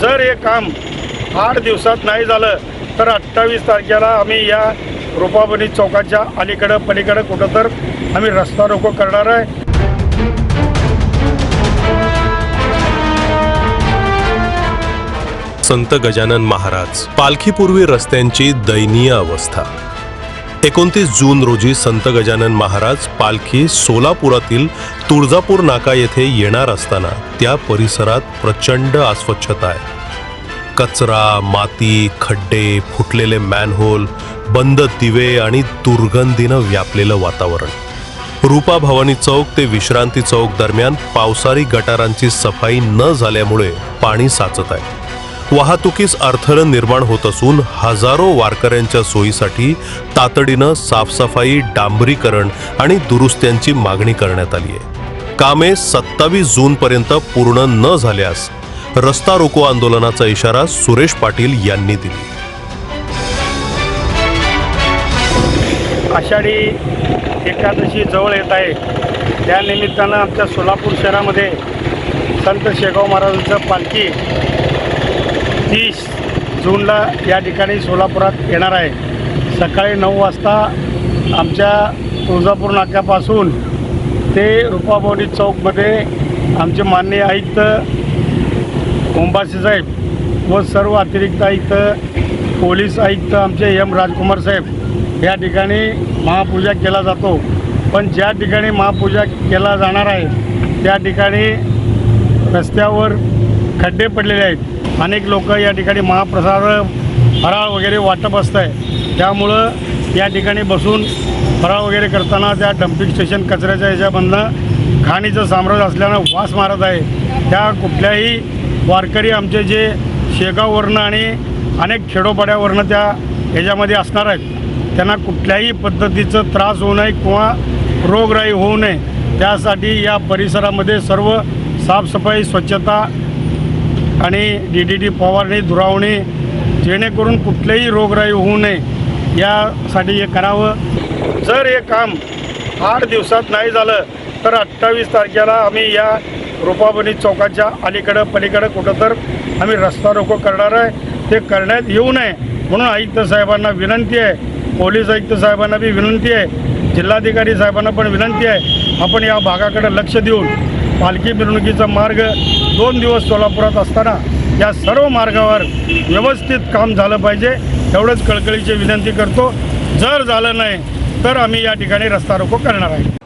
जर हे काम आठ दिवसात नाही झालं तर अठ्ठावीस तारखेला आम्ही या रुपाबनी चौकाच्या अलीकडं पलीकडं कुठं तर आम्ही रस्ता रोको करणार आहे. संत गजानन महाराज पालखीपूर्वी रस्त्यांची दयनीय अवस्था. एकोणतीस जून रोजी संत गजानन महाराज पालखी सोलापुरातील तुळजापूर नाका येथे येणार असताना त्या परिसरात प्रचंड अस्वच्छता आहे. कचरा माती खड्डे फुटलेले मॅनहोल बंद दिवे आणि दुर्गंधीनं व्यापलेलं वातावरण. रूपा भवानी चौक ते विश्रांती चौक दरम्यान पावसाळी गटारांची सफाई न झाल्यामुळे पाणी साचत आहे. वाहतुकीस अडथळं निर्माण होत असून हजारो वारकऱ्यांच्या सोयीसाठी तातडीनं साफसफाई डांबरीकरण आणि दुरुस्त्यांची मागणी करण्यात आली आहे. कामे सत्तावीस जूनपर्यंत पूर्ण न झाल्यास रस्ता रोको आंदोलनाचा इशारा सुरेश पाटील यांनी दिली. आषाढी एकादशी जवळ येत आहे. त्यानिमित्तानं आमच्या सोलापूर शहरामध्ये संत शेगाव महाराजांचं पालखी तीस जूनला या ठिकाणी सोलापुरात येणार आहे. सकाळी नऊ वाजता आमच्या तुळजापूर नाक्यापासून ते रुपाभवनी चौकमध्ये आमचे माननीय आयुक्त ओंबासी साहेब व सर्व अतिरिक्त आयुक्त पोलीस आयुक्त आमचे एम राजकुमार साहेब या ठिकाणी महापूजा केला जातो. पण ज्या ठिकाणी महापूजा केला जाणार आहे त्या ठिकाणी रस्त्यावर खड्डे पडलेले आहेत. अनेक लोक या ठिकाणी महाप्रसाद फराळ वगैरे वाटप असतं आहे त्यामुळं या ठिकाणी बसून फराळ वगैरे करताना त्या डम्पिंग स्टेशन कचऱ्याच्या ह्याच्यामधनं घाणीचं साम्राज्य असल्यानं वास मारत आहे. त्या कुठल्याही वारकरी आमचे जे शेगाववरनं आणि अनेक खेडोपाड्यावरनं त्या ह्याच्यामध्ये असणार आहेत. त्यांना कुठल्याही पद्धतीचं त्रास होऊ नये किंवा रोगराई होऊ नये. त्यासाठी या परिसरामध्ये सर्व साफसफाई स्वच्छता आणि डी डी टी फवारणी धुरावणी जेणेकरून कुठलेही रोगराई होऊ नये यासाठी हे करावं. जर हे काम आठ दिवसात नाही झालं तर अठ्ठावीस तारखेला आम्ही या रुपाबनी चौकाच्या अलीकडं पलीकडं कुठं तर आम्ही रस्ता रोको करणार आहे. ते करण्यात येऊ नये म्हणून आयुक्त साहेबांना विनंती आहे. पोलीस आयुक्त साहेबांना बी विनंती आहे. जिल्हाधिकारी साहेबांना पण विनंती आहे. आपण या भागाकडे लक्ष देऊन पालखी मिरवणुकीचा मार्ग दोन दिवस सोलापुरात असताना या सर्व मार्गावर व्यवस्थित काम झालं पाहिजे. एवढंच कळकळीची विनंती करतो. जर झालं नाही तर आम्ही या ठिकाणी रस्ता रोको करणार आहे.